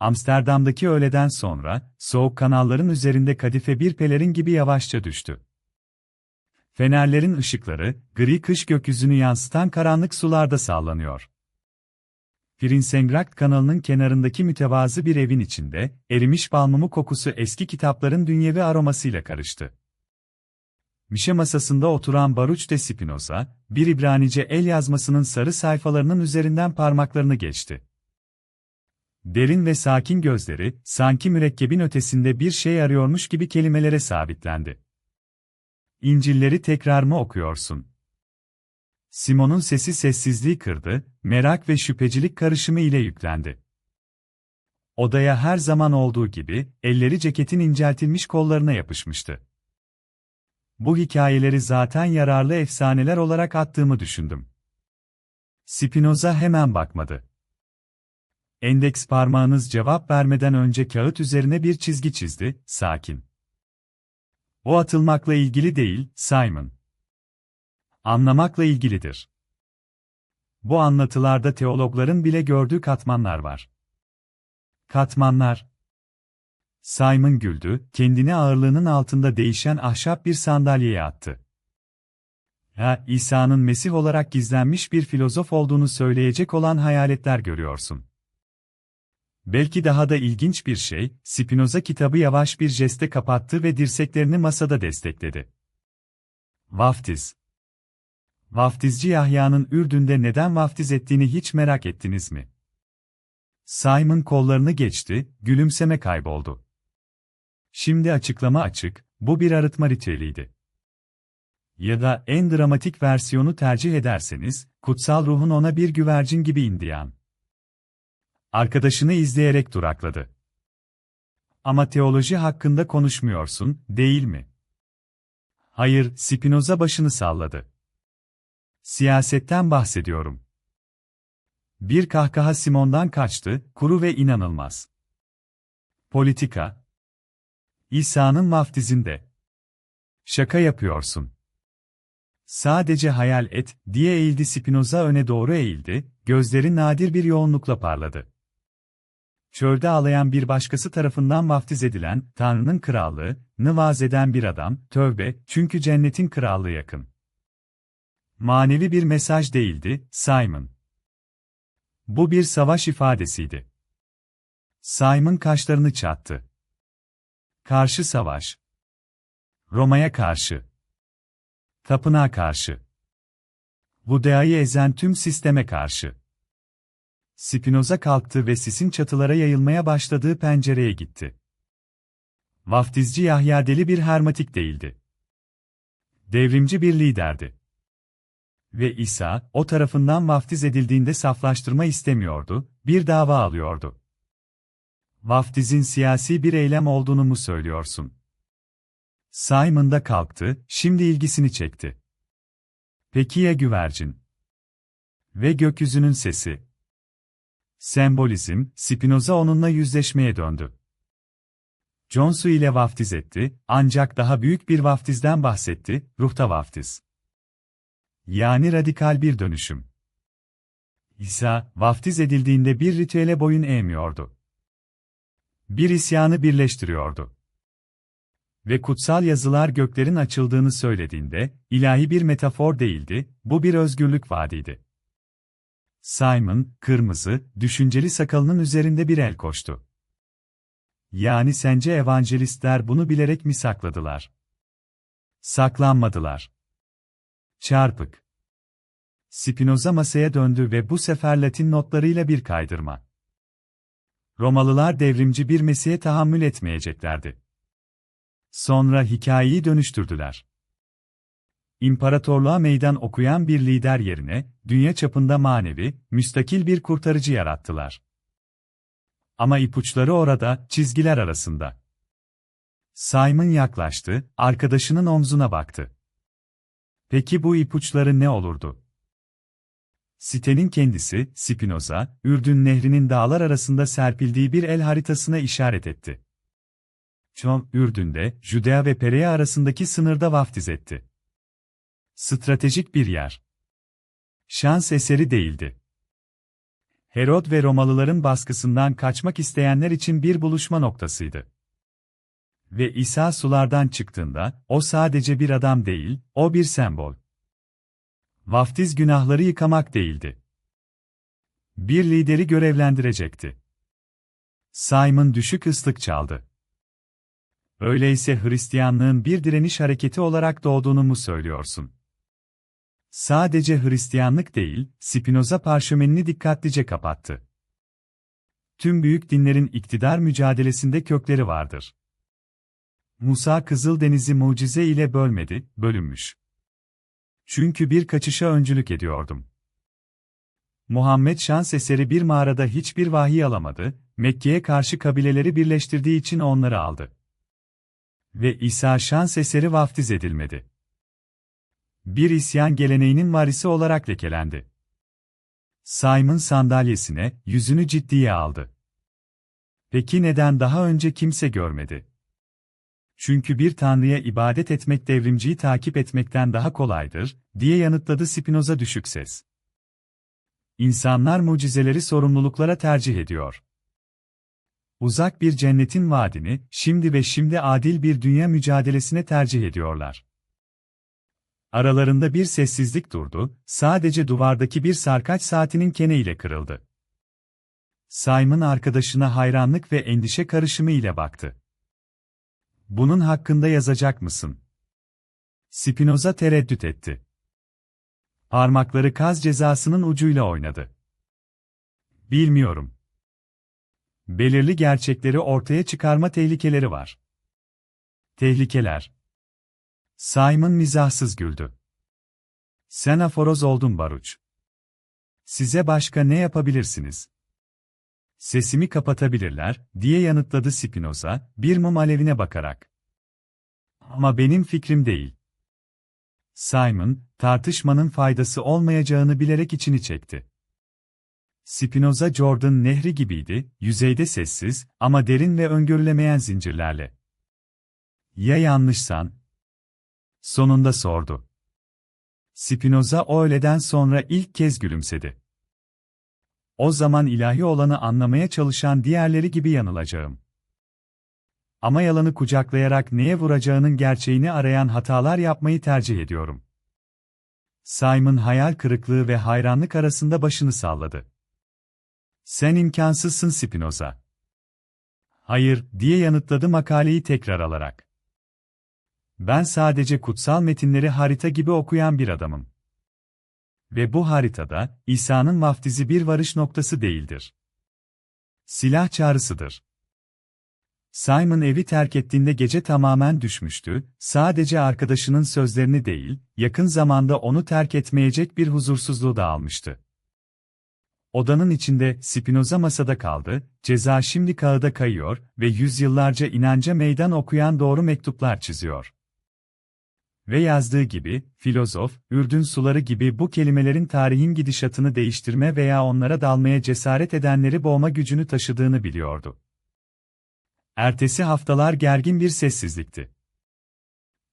Amsterdam'daki öğleden sonra, soğuk kanalların üzerinde kadife bir pelerin gibi yavaşça düştü. Fenerlerin ışıkları, gri kış gökyüzünü yansıtan karanlık sularda sallanıyor. Prinsengracht kanalının kenarındaki mütevazı bir evin içinde, erimiş balmumu kokusu eski kitapların dünyevi aromasıyla karıştı. Mişe masasında oturan Baruch de Spinoza, bir İbranice el yazmasının sarı sayfalarının üzerinden parmaklarını geçti. Derin ve sakin gözleri, sanki mürekkebin ötesinde bir şey arıyormuş gibi kelimelere sabitlendi. İncilleri tekrar mı okuyorsun? Simon'un sesi sessizliği kırdı, merak ve şüphecilik karışımı ile yüklendi. Odaya her zaman olduğu gibi, elleri ceketin inceltilmiş kollarına yapışmıştı. Bu hikayeleri zaten yararlı efsaneler olarak attığımı düşündüm. Spinoza hemen bakmadı. Endeks parmağınız cevap vermeden önce kağıt üzerine bir çizgi çizdi, sakin. O atılmakla ilgili değil, Simon. Anlamakla ilgilidir. Bu anlatılarda teologların bile gördüğü katmanlar var. Katmanlar. Simon güldü, kendini ağırlığının altında değişen ahşap bir sandalyeye attı. Ha, İsa'nın Mesih olarak gizlenmiş bir filozof olduğunu söyleyecek olan hayaletler görüyorsun. Belki daha da ilginç bir şey, Spinoza kitabı yavaş bir jeste kapattı ve dirseklerini masada destekledi. Vaftiz Vaftizci Yahya'nın Ürdün'de neden vaftiz ettiğini hiç merak ettiniz mi? Simon kollarını geçti, gülümseme kayboldu. Şimdi açıklama açık, bu bir arıtma ritüeliydi. Ya da en dramatik versiyonu tercih ederseniz, kutsal ruhun ona bir güvercin gibi indiyan. Arkadaşını izleyerek durakladı. Ama teoloji hakkında konuşmuyorsun, değil mi? Hayır, Spinoza başını salladı. Siyasetten bahsediyorum. Bir kahkaha Simon'dan kaçtı, kuru ve inanılmaz. Politika. İsa'nın vaftizinde. Şaka yapıyorsun. Sadece hayal et, diye eğildi Spinoza öne doğru eğildi, gözleri nadir bir yoğunlukla parladı çölde ağlayan bir başkası tarafından vaftiz edilen, Tanrı'nın krallığı, vaaz eden bir adam, tövbe, çünkü cennetin krallığı yakın. Manevi bir mesaj değildi, Simon. Bu bir savaş ifadesiydi. Simon kaşlarını çattı. Karşı savaş. Roma'ya karşı. Tapınağa karşı. Budayı ezen tüm sisteme karşı. Spinoza kalktı ve sisin çatılara yayılmaya başladığı pencereye gitti. Vaftizci Yahya deli bir hermatik değildi. Devrimci bir liderdi. Ve İsa, o tarafından vaftiz edildiğinde saflaştırma istemiyordu, bir dava alıyordu. Vaftizin siyasi bir eylem olduğunu mu söylüyorsun? Simon da kalktı, şimdi ilgisini çekti. Peki ya güvercin? Ve gökyüzünün sesi. Sembolizm, Spinoza onunla yüzleşmeye döndü. Johnsu ile vaftiz etti, ancak daha büyük bir vaftizden bahsetti, ruhta vaftiz. Yani radikal bir dönüşüm. İsa, vaftiz edildiğinde bir ritüele boyun eğmiyordu. Bir isyanı birleştiriyordu. Ve kutsal yazılar göklerin açıldığını söylediğinde, ilahi bir metafor değildi, bu bir özgürlük vaadiydi. Simon, kırmızı, düşünceli sakalının üzerinde bir el koştu. Yani sence evangelistler bunu bilerek mi sakladılar? Saklanmadılar. Çarpık. Spinoza masaya döndü ve bu sefer Latin notlarıyla bir kaydırma. Romalılar devrimci bir Mesih'e tahammül etmeyeceklerdi. Sonra hikayeyi dönüştürdüler. İmparatorluğa meydan okuyan bir lider yerine, dünya çapında manevi, müstakil bir kurtarıcı yarattılar. Ama ipuçları orada, çizgiler arasında. Simon yaklaştı, arkadaşının omzuna baktı. Peki bu ipuçları ne olurdu? Sitenin kendisi, Spinoza, Ürdün Nehri'nin dağlar arasında serpildiği bir el haritasına işaret etti. Çom, Ürdün'de, Judea ve Perea arasındaki sınırda vaftiz etti. Stratejik bir yer. Şans eseri değildi. Herod ve Romalıların baskısından kaçmak isteyenler için bir buluşma noktasıydı. Ve İsa sulardan çıktığında, o sadece bir adam değil, o bir sembol. Vaftiz günahları yıkamak değildi. Bir lideri görevlendirecekti. Simon düşük ıslık çaldı. Öyleyse Hristiyanlığın bir direniş hareketi olarak doğduğunu mu söylüyorsun? Sadece Hristiyanlık değil, Spinoza parşömenini dikkatlice kapattı. Tüm büyük dinlerin iktidar mücadelesinde kökleri vardır. Musa Kızıldeniz'i mucize ile bölmedi, bölünmüş. Çünkü bir kaçışa öncülük ediyordum. Muhammed şans eseri bir mağarada hiçbir vahiy alamadı, Mekke'ye karşı kabileleri birleştirdiği için onları aldı. Ve İsa şans eseri vaftiz edilmedi. Bir isyan geleneğinin varisi olarak lekelendi. Simon sandalyesine, yüzünü ciddiye aldı. Peki neden daha önce kimse görmedi? Çünkü bir tanrıya ibadet etmek devrimciyi takip etmekten daha kolaydır, diye yanıtladı Spinoza düşük ses. İnsanlar mucizeleri sorumluluklara tercih ediyor. Uzak bir cennetin vaadini, şimdi ve şimdi adil bir dünya mücadelesine tercih ediyorlar. Aralarında bir sessizlik durdu, sadece duvardaki bir sarkaç saatinin keneyle kırıldı. Simon arkadaşına hayranlık ve endişe karışımı ile baktı. Bunun hakkında yazacak mısın? Spinoza tereddüt etti. Parmakları kaz cezasının ucuyla oynadı. Bilmiyorum. Belirli gerçekleri ortaya çıkarma tehlikeleri var. Tehlikeler. Simon mizahsız güldü. Sen aforoz oldun Baruç. Size başka ne yapabilirsiniz? Sesimi kapatabilirler, diye yanıtladı Spinoza, bir mum alevine bakarak. Ama benim fikrim değil. Simon, tartışmanın faydası olmayacağını bilerek içini çekti. Spinoza Jordan nehri gibiydi, yüzeyde sessiz ama derin ve öngörülemeyen zincirlerle. Ya yanlışsan? Sonunda sordu. Spinoza öğleden sonra ilk kez gülümsedi. O zaman ilahi olanı anlamaya çalışan diğerleri gibi yanılacağım. Ama yalanı kucaklayarak neye vuracağının gerçeğini arayan hatalar yapmayı tercih ediyorum. Simon hayal kırıklığı ve hayranlık arasında başını salladı. Sen imkansızsın Spinoza. Hayır, diye yanıtladı makaleyi tekrar alarak. Ben sadece kutsal metinleri harita gibi okuyan bir adamım. Ve bu haritada, İsa'nın vaftizi bir varış noktası değildir. Silah çağrısıdır. Simon evi terk ettiğinde gece tamamen düşmüştü, sadece arkadaşının sözlerini değil, yakın zamanda onu terk etmeyecek bir huzursuzluğu da almıştı. Odanın içinde Spinoza masada kaldı, ceza şimdi kağıda kayıyor ve yüzyıllarca inanca meydan okuyan doğru mektuplar çiziyor. Ve yazdığı gibi, filozof, Ürdün suları gibi bu kelimelerin tarihin gidişatını değiştirme veya onlara dalmaya cesaret edenleri boğma gücünü taşıdığını biliyordu. Ertesi haftalar gergin bir sessizlikti.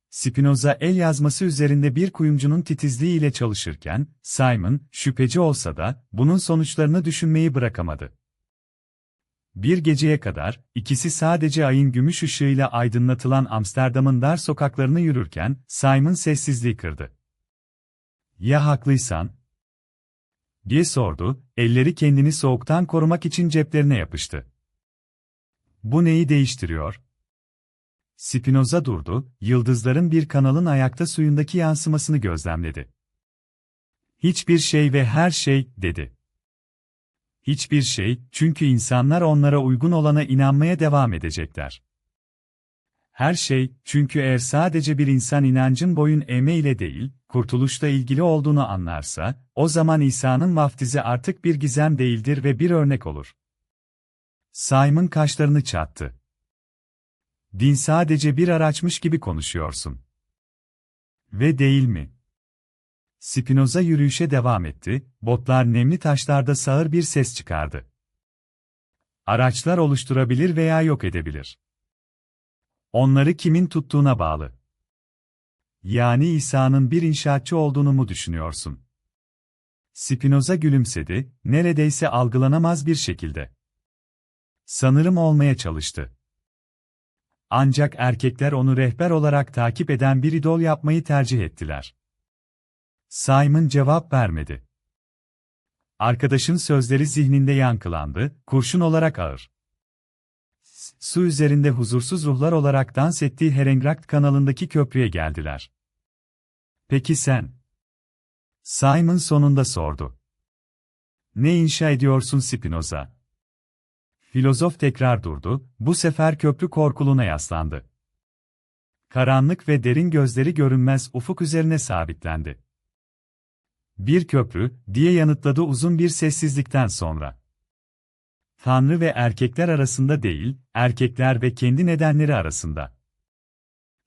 Spinoza el yazması üzerinde bir kuyumcunun titizliği ile çalışırken, Simon, şüpheci olsa da, bunun sonuçlarını düşünmeyi bırakamadı. Bir geceye kadar, ikisi sadece ayın gümüş ışığıyla aydınlatılan Amsterdam'ın dar sokaklarını yürürken, Simon sessizliği kırdı. Ya haklıysan? diye sordu, elleri kendini soğuktan korumak için ceplerine yapıştı. Bu neyi değiştiriyor? Spinoza durdu, yıldızların bir kanalın ayakta suyundaki yansımasını gözlemledi. Hiçbir şey ve her şey, dedi. Hiçbir şey, çünkü insanlar onlara uygun olana inanmaya devam edecekler. Her şey, çünkü eğer sadece bir insan inancın boyun eğme ile değil, kurtuluşla ilgili olduğunu anlarsa, o zaman İsa'nın vaftizi artık bir gizem değildir ve bir örnek olur. Simon kaşlarını çattı. Din sadece bir araçmış gibi konuşuyorsun. Ve değil mi? Spinoza yürüyüşe devam etti, botlar nemli taşlarda sağır bir ses çıkardı. Araçlar oluşturabilir veya yok edebilir. Onları kimin tuttuğuna bağlı. Yani İsa'nın bir inşaatçı olduğunu mu düşünüyorsun? Spinoza gülümsedi, neredeyse algılanamaz bir şekilde. Sanırım olmaya çalıştı. Ancak erkekler onu rehber olarak takip eden bir idol yapmayı tercih ettiler. Simon cevap vermedi. Arkadaşın sözleri zihninde yankılandı, kurşun olarak ağır. Su üzerinde huzursuz ruhlar olarak dans ettiği Herengrakt kanalındaki köprüye geldiler. Peki sen? Simon sonunda sordu. Ne inşa ediyorsun Spinoza? Filozof tekrar durdu, bu sefer köprü korkuluğuna yaslandı. Karanlık ve derin gözleri görünmez ufuk üzerine sabitlendi. Bir köprü, diye yanıtladı uzun bir sessizlikten sonra. Tanrı ve erkekler arasında değil, erkekler ve kendi nedenleri arasında.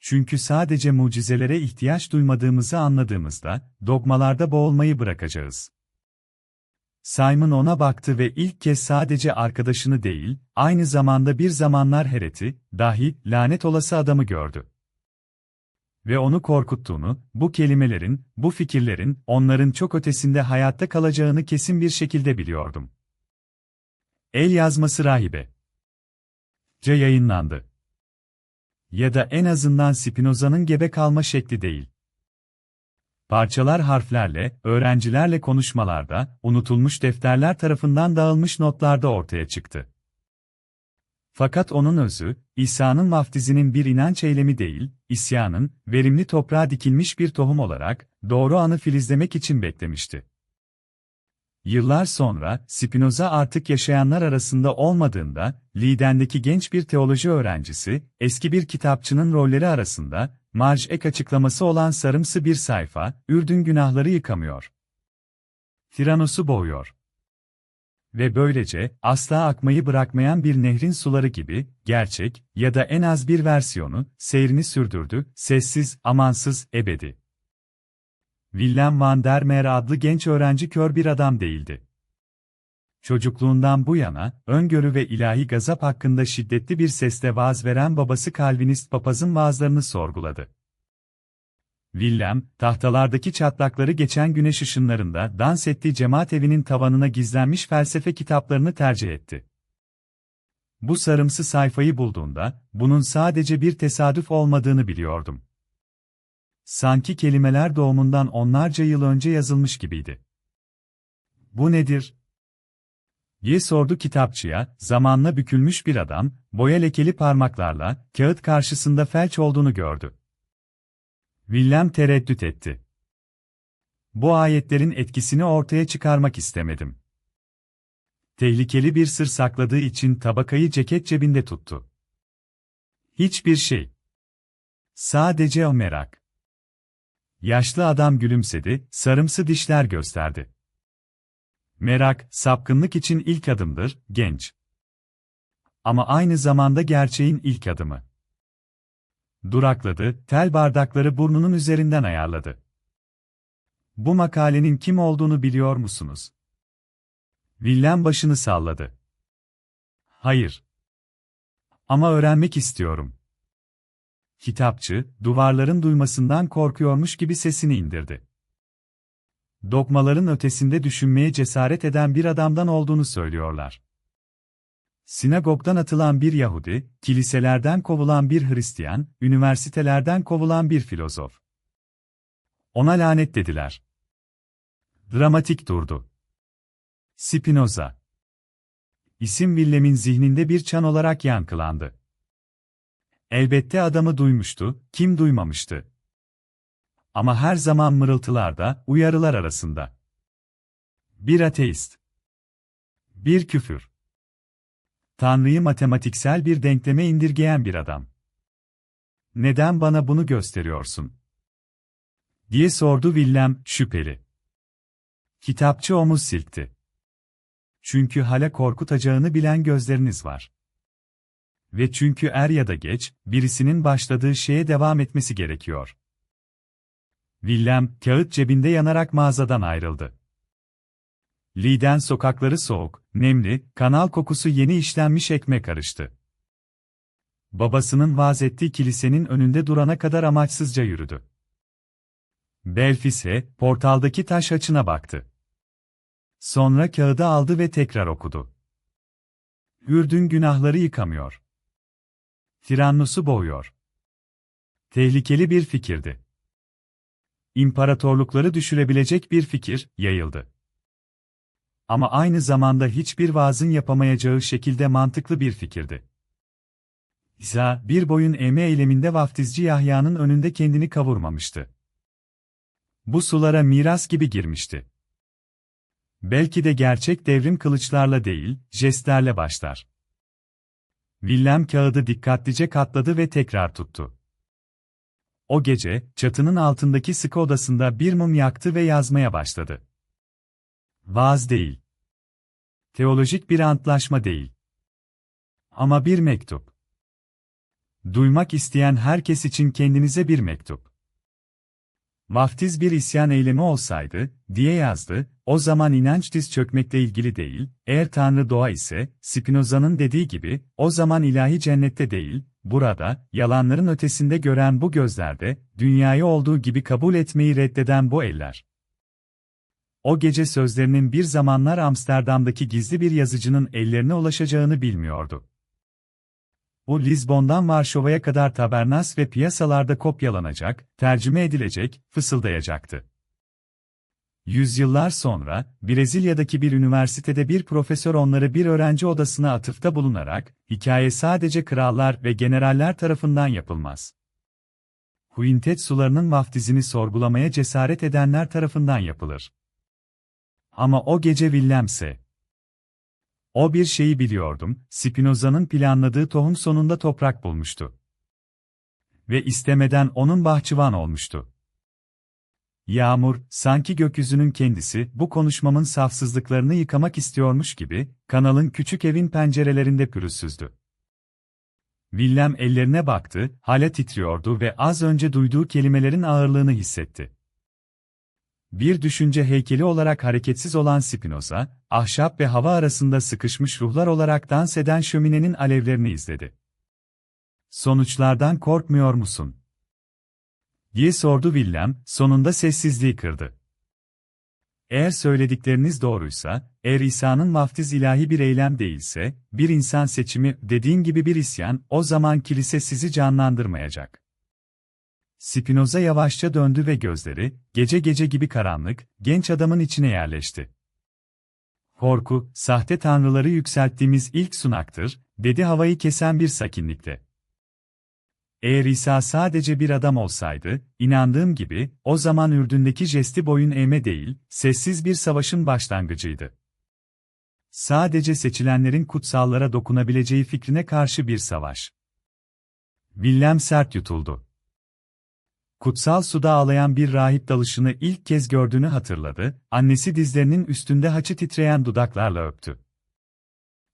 Çünkü sadece mucizelere ihtiyaç duymadığımızı anladığımızda, dogmalarda boğulmayı bırakacağız. Simon ona baktı ve ilk kez sadece arkadaşını değil, aynı zamanda bir zamanlar hereti, dahi, lanet olası adamı gördü. Ve onu korkuttuğunu, bu kelimelerin, bu fikirlerin, onların çok ötesinde hayatta kalacağını kesin bir şekilde biliyordum. El yazması rahibe. C yayınlandı. Ya da en azından Spinoza'nın gebe kalma şekli değil. Parçalar harflerle, öğrencilerle konuşmalarda, unutulmuş defterler tarafından dağılmış notlarda ortaya çıktı. Fakat onun özü, İsa'nın vaftizinin bir inanç eylemi değil, isyanın, verimli toprağa dikilmiş bir tohum olarak, doğru anı filizlemek için beklemişti. Yıllar sonra, Spinoza artık yaşayanlar arasında olmadığında, Liden'deki genç bir teoloji öğrencisi, eski bir kitapçının rolleri arasında, marj ek açıklaması olan sarımsı bir sayfa, Ürdün günahları yıkamıyor. Tiranos'u boğuyor. Ve böylece, asla akmayı bırakmayan bir nehrin suları gibi, gerçek, ya da en az bir versiyonu, seyrini sürdürdü, sessiz, amansız, ebedi. Willem van der Meer adlı genç öğrenci kör bir adam değildi. Çocukluğundan bu yana, öngörü ve ilahi gazap hakkında şiddetli bir sesle vaaz veren babası Calvinist papazın vaazlarını sorguladı. Willem, tahtalardaki çatlakları geçen güneş ışınlarında dans ettiği cemaat evinin tavanına gizlenmiş felsefe kitaplarını tercih etti. Bu sarımsı sayfayı bulduğunda, bunun sadece bir tesadüf olmadığını biliyordum. Sanki kelimeler doğumundan onlarca yıl önce yazılmış gibiydi. Bu nedir? diye sordu kitapçıya, zamanla bükülmüş bir adam, boya lekeli parmaklarla, kağıt karşısında felç olduğunu gördü. Willem tereddüt etti. Bu ayetlerin etkisini ortaya çıkarmak istemedim. Tehlikeli bir sır sakladığı için tabakayı ceket cebinde tuttu. Hiçbir şey. Sadece o merak. Yaşlı adam gülümsedi, sarımsı dişler gösterdi. Merak, sapkınlık için ilk adımdır, genç. Ama aynı zamanda gerçeğin ilk adımı. Durakladı, tel bardakları burnunun üzerinden ayarladı. Bu makalenin kim olduğunu biliyor musunuz? Willem başını salladı. Hayır. Ama öğrenmek istiyorum. Kitapçı, duvarların duymasından korkuyormuş gibi sesini indirdi. Dokmaların ötesinde düşünmeye cesaret eden bir adamdan olduğunu söylüyorlar. Sinagogdan atılan bir Yahudi, kiliselerden kovulan bir Hristiyan, üniversitelerden kovulan bir filozof. Ona lanet dediler. Dramatik durdu. Spinoza. İsim Willem'in zihninde bir çan olarak yankılandı. Elbette adamı duymuştu, kim duymamıştı. Ama her zaman mırıltılarda, uyarılar arasında. Bir ateist. Bir küfür. Tanrı'yı matematiksel bir denkleme indirgeyen bir adam. Neden bana bunu gösteriyorsun? diye sordu Willem, şüpheli. Kitapçı omuz silkti. Çünkü hala korkutacağını bilen gözleriniz var. Ve çünkü er ya da geç, birisinin başladığı şeye devam etmesi gerekiyor. Willem, kağıt cebinde yanarak mağazadan ayrıldı. Liden sokakları soğuk, nemli, kanal kokusu yeni işlenmiş ekmek karıştı. Babasının vaaz ettiği kilisenin önünde durana kadar amaçsızca yürüdü. Belfise, portaldaki taş açına baktı. Sonra kağıdı aldı ve tekrar okudu. Ürdün günahları yıkamıyor. Tirannosu boğuyor. Tehlikeli bir fikirdi. İmparatorlukları düşürebilecek bir fikir, yayıldı. Ama aynı zamanda hiçbir vaazın yapamayacağı şekilde mantıklı bir fikirdi. İsa, bir boyun eğme eyleminde vaftizci Yahya'nın önünde kendini kavurmamıştı. Bu sulara miras gibi girmişti. Belki de gerçek devrim kılıçlarla değil, jestlerle başlar. Willem kağıdı dikkatlice katladı ve tekrar tuttu. O gece, çatının altındaki sıkı odasında bir mum yaktı ve yazmaya başladı. Vaaz değil. Teolojik bir antlaşma değil. Ama bir mektup. Duymak isteyen herkes için kendinize bir mektup. Vaftiz bir isyan eylemi olsaydı, diye yazdı, o zaman inanç diz çökmekle ilgili değil, eğer Tanrı doğa ise, Spinoza'nın dediği gibi, o zaman ilahi cennette değil, burada, yalanların ötesinde gören bu gözlerde, dünyayı olduğu gibi kabul etmeyi reddeden bu eller. O gece sözlerinin bir zamanlar Amsterdam'daki gizli bir yazıcının ellerine ulaşacağını bilmiyordu. O Lizbon'dan Varşova'ya kadar tabernas ve piyasalarda kopyalanacak, tercüme edilecek, fısıldayacaktı. Yüzyıllar sonra, Brezilya'daki bir üniversitede bir profesör onları bir öğrenci odasına atıfta bulunarak, hikaye sadece krallar ve generaller tarafından yapılmaz. Quintet sularının vaftizini sorgulamaya cesaret edenler tarafından yapılır. Ama o gece Willemse. O bir şeyi biliyordum, Spinoza'nın planladığı tohum sonunda toprak bulmuştu. Ve istemeden onun bahçıvan olmuştu. Yağmur, sanki gökyüzünün kendisi, bu konuşmamın safsızlıklarını yıkamak istiyormuş gibi, kanalın küçük evin pencerelerinde pürüzsüzdü. Willem ellerine baktı, hala titriyordu ve az önce duyduğu kelimelerin ağırlığını hissetti. Bir düşünce heykeli olarak hareketsiz olan Spinoza, ahşap ve hava arasında sıkışmış ruhlar olarak dans eden şöminenin alevlerini izledi. Sonuçlardan korkmuyor musun? diye sordu Willem, sonunda sessizliği kırdı. Eğer söyledikleriniz doğruysa, eğer İsa'nın vaftiz ilahi bir eylem değilse, bir insan seçimi, dediğin gibi bir isyan, o zaman kilise sizi canlandırmayacak. Spinoza yavaşça döndü ve gözleri, gece gece gibi karanlık, genç adamın içine yerleşti. Korku, sahte tanrıları yükselttiğimiz ilk sunaktır, dedi havayı kesen bir sakinlikle. Eğer İsa sadece bir adam olsaydı, inandığım gibi, o zaman Ürdün'deki jesti boyun eğme değil, sessiz bir savaşın başlangıcıydı. Sadece seçilenlerin kutsallara dokunabileceği fikrine karşı bir savaş. Willem sert yutuldu. Kutsal suda ağlayan bir rahip dalışını ilk kez gördüğünü hatırladı, annesi dizlerinin üstünde haçı titreyen dudaklarla öptü.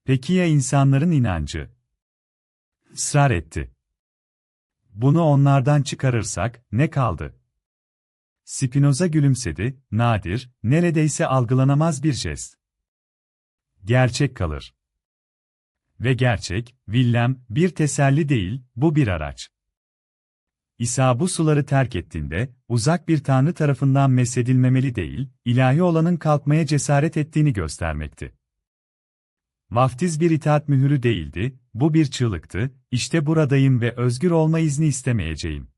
Peki ya insanların inancı? Israr etti. Bunu onlardan çıkarırsak, ne kaldı? Spinoza gülümsedi, nadir, neredeyse algılanamaz bir jest. Gerçek kalır. Ve gerçek, Willem, bir teselli değil, bu bir araç. İsa bu suları terk ettiğinde, uzak bir tanrı tarafından mesedilmemeli değil, ilahi olanın kalkmaya cesaret ettiğini göstermekti. Vaftiz bir itaat mühürü değildi, bu bir çığlıktı, işte buradayım ve özgür olma izni istemeyeceğim.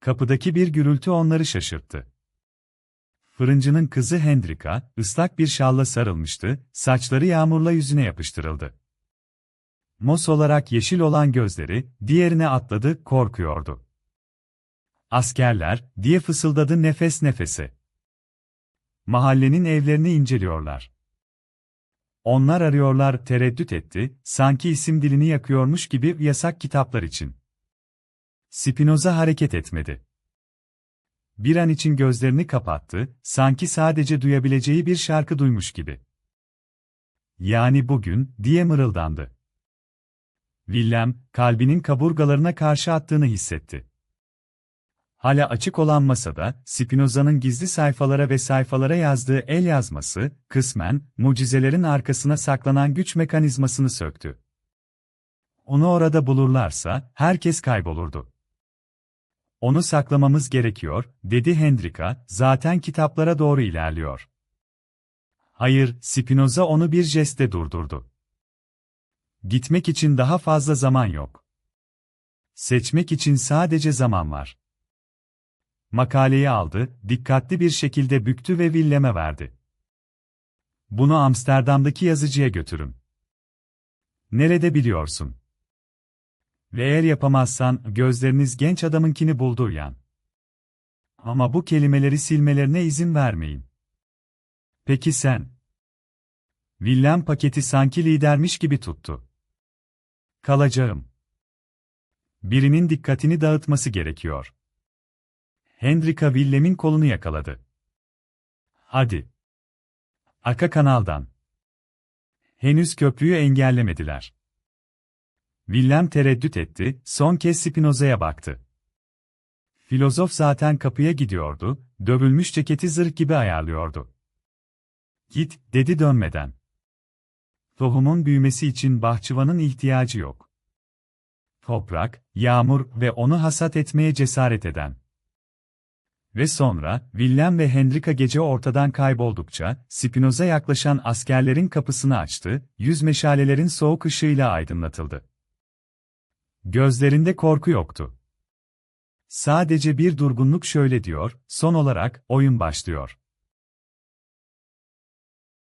Kapıdaki bir gürültü onları şaşırttı. Fırıncının kızı Hendrika, ıslak bir şalla sarılmıştı, saçları yağmurla yüzüne yapıştırıldı. Mos olarak yeşil olan gözleri, diğerine atladı, korkuyordu. Askerler, diye fısıldadı nefes nefese. Mahallenin evlerini inceliyorlar. Onlar arıyorlar, tereddüt etti, sanki isim dilini yakıyormuş gibi yasak kitaplar için. Spinoza hareket etmedi. Bir an için gözlerini kapattı, sanki sadece duyabileceği bir şarkı duymuş gibi. Yani bugün, diye mırıldandı. Willem, kalbinin kaburgalarına karşı attığını hissetti. Hala açık olan masada, Spinoza'nın gizli sayfalara ve sayfalara yazdığı el yazması, kısmen, mucizelerin arkasına saklanan güç mekanizmasını söktü. Onu orada bulurlarsa, herkes kaybolurdu. Onu saklamamız gerekiyor, dedi Hendrika, zaten kitaplara doğru ilerliyor. Hayır, Spinoza onu bir jestle durdurdu. Gitmek için daha fazla zaman yok. Seçmek için sadece zaman var. Makaleyi aldı, dikkatli bir şekilde büktü ve Willem'e verdi. Bunu Amsterdam'daki yazıcıya götürün. Nerede biliyorsun? Ve eğer yapamazsan, gözleriniz genç adamınkini buldur yan. Ama bu kelimeleri silmelerine izin vermeyin. Peki sen? Willem paketi sanki lidermiş gibi tuttu. Kalacağım. Birinin dikkatini dağıtması gerekiyor. Hendrika Willem'in kolunu yakaladı. Hadi. Arka kanaldan. Henüz köprüyü engellemediler. Willem tereddüt etti, son kez Spinoza'ya baktı. Filozof zaten kapıya gidiyordu, dövülmüş ceketi zırh gibi ayarlıyordu. Git, dedi dönmeden. Tohumun büyümesi için bahçıvanın ihtiyacı yok. Toprak, yağmur ve onu hasat etmeye cesaret eden. Ve sonra, Willem ve Hendrika gece ortadan kayboldukça, Spinoza yaklaşan askerlerin kapısını açtı, yüz meşalelerin soğuk ışığıyla aydınlatıldı. Gözlerinde korku yoktu. Sadece bir durgunluk şöyle diyor, son olarak, oyun başlıyor.